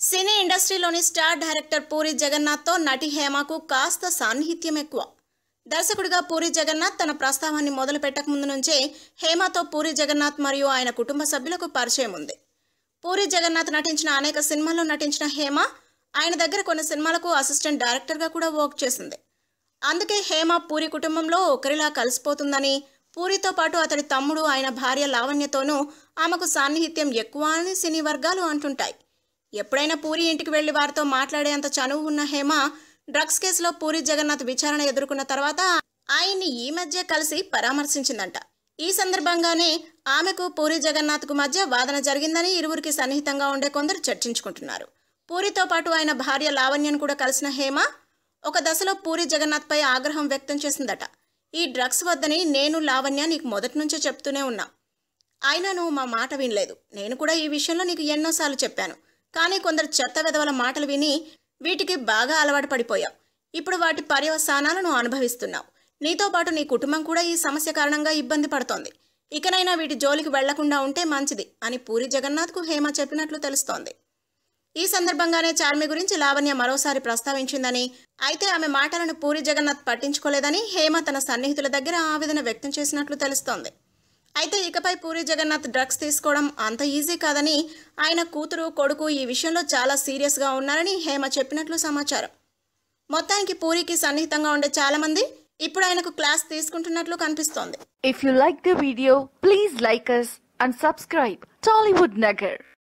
సినీ ఇండస్ట్రీలోని star director Puri జగన్నాథ్తో నటి హేమకు కాస్త సాన్నిహిత్యం ఎక్కువ. దర్శకుడిగా పూరి జగన్నాథ్ తన ప్రస్తావాన్ని మొదలు పెట్టక ముందు నుంచే హేమతో పూరి జగన్నాథ్ మరియు ఆయన కుటుంబ సభ్యులకు పరిచయం ఉంది. పూరి జగన్నాథ్ నటించిన అనేక సినిమాల్లో నటించిన హేమ ఆయన దగ్గర కొన్ని సినిమాలకు అసిస్టెంట్ డైరెక్టర్గా కూడా వర్క్ చేసింది. అందుకే హేమ పూరి కుటుంబంలో ఒకరిలా కలిసిపోతుందని పూరితో పాటు అతడి తమ్ముడు ఆయన భార్య లావణ్యతోనూ ఆమెకు సాన్నిహిత్యం ఎక్కువ అని సినీ వర్గాలు అంటుంటాయి. ఎప్పుడైనా పూరి ఇంటికి వెళ్ళి వారితో మాట్లాడేంత చనువు ఉన్న హేమ డ్రగ్స్ కేసులో పూరి జగన్నాథ్ విచారణ ఎదుర్కొన్న తర్వాత ఆయన్ని ఈ మధ్య కలిసి పరామర్శించిందంట. ఈ సందర్భంగానే ఆమెకు పూరి జగన్నాథ్కు మధ్య వాదన జరిగిందని ఇరువురికి సన్నిహితంగా ఉండే కొందరు చర్చించుకుంటున్నారు. పూరితో పాటు ఆయన భార్య లావణ్యను కూడా కలిసిన హేమ ఒక దశలో పూరి జగన్నాథ్పై ఆగ్రహం వ్యక్తం చేసిందట. ఈ డ్రగ్స్ వద్దని నేను లావణ్య నీకు మొదటి నుంచే చెప్తూనే ఉన్నా. అయినా నువ్వు మా మాట వినలేదు. నేను కూడా ఈ విషయంలో నీకు ఎన్నోసార్లు చెప్పాను. కానీ కొందరు చెత్త విధవల మాటలు విని వీటికి బాగా అలవాటు పడిపోయావు. ఇప్పుడు వాటి పర్యవసానాలను అనుభవిస్తున్నావు. నీతో పాటు నీ కుటుంబం కూడా ఈ సమస్య కారణంగా ఇబ్బంది పడుతోంది. ఇకనైనా వీటి జోలికి వెళ్ళకుండా ఉంటే మంచిది అని పూరి జగన్నాథ్కు హేమ చెప్పినట్లు తెలుస్తోంది. ఈ సందర్భంగానే చార్మి గురించి లావణ్య మరోసారి ప్రస్తావించిందని అయితే ఆమె మాటలను పూరి జగన్నాథ్ పట్టించుకోలేదని హేమ తన సన్నిహితుల దగ్గర ఆవేదన వ్యక్తం చేసినట్లు తెలుస్తోంది. అయితే ఇకపై పూరి జగన్నాథ్ డ్రగ్స్ తీసుకోవడం అంత ఈజీ కాదని ఆయన కూతురు కొడుకు ఈ విషయంలో చాలా సీరియస్గా ఉన్నారని హేమ చెప్పినట్లు సమాచారం. మొత్తానికి పూరికి సన్నిహితంగా ఉండే చాలా మంది ఇప్పుడు ఆయనకు క్లాస్ తీసుకుంటున్నట్లు కనిపిస్తోంది. If you like the video please like us and subscribe Tollywood Nagar